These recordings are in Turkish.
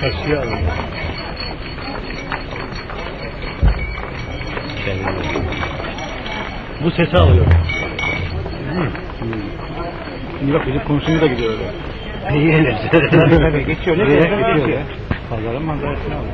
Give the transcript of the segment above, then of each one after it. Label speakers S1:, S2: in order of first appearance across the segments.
S1: Kaşığı alıyor. Bu sesi alıyor. Şimdi bak bizim komşumuz da gidiyor öyle. İyi Tabii geçiyor. Ne geçiyor? geçiyor. Pazarın manzarasını alıyor.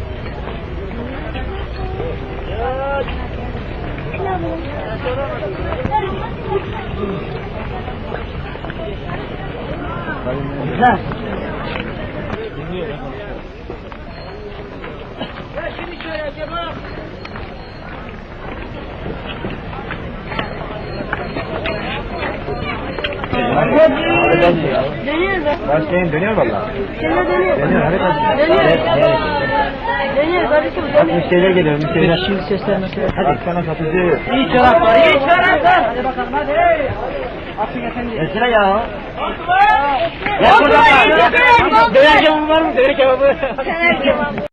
S2: Dönüyor be.
S1: Başlayın dönüyor valla.
S2: Dönüyor dönüyor.
S1: Dönüyor, hadi.
S2: Dönüyor.
S1: Evet,
S2: Dönüyor kardeşim
S1: Bak
S2: dönüyor.
S1: müşteriler geliyor müşteriler. Şimdi seslenmesi. Hadi sana satıcı.
S2: İyi çoraplar, iyi çoraplar. Hadi bakalım hadi. Atın efendi.
S1: Gelsene ya.
S2: Gel buradan. Döner kebabı var mı? Döner kebabı.
S3: Döner kebabı.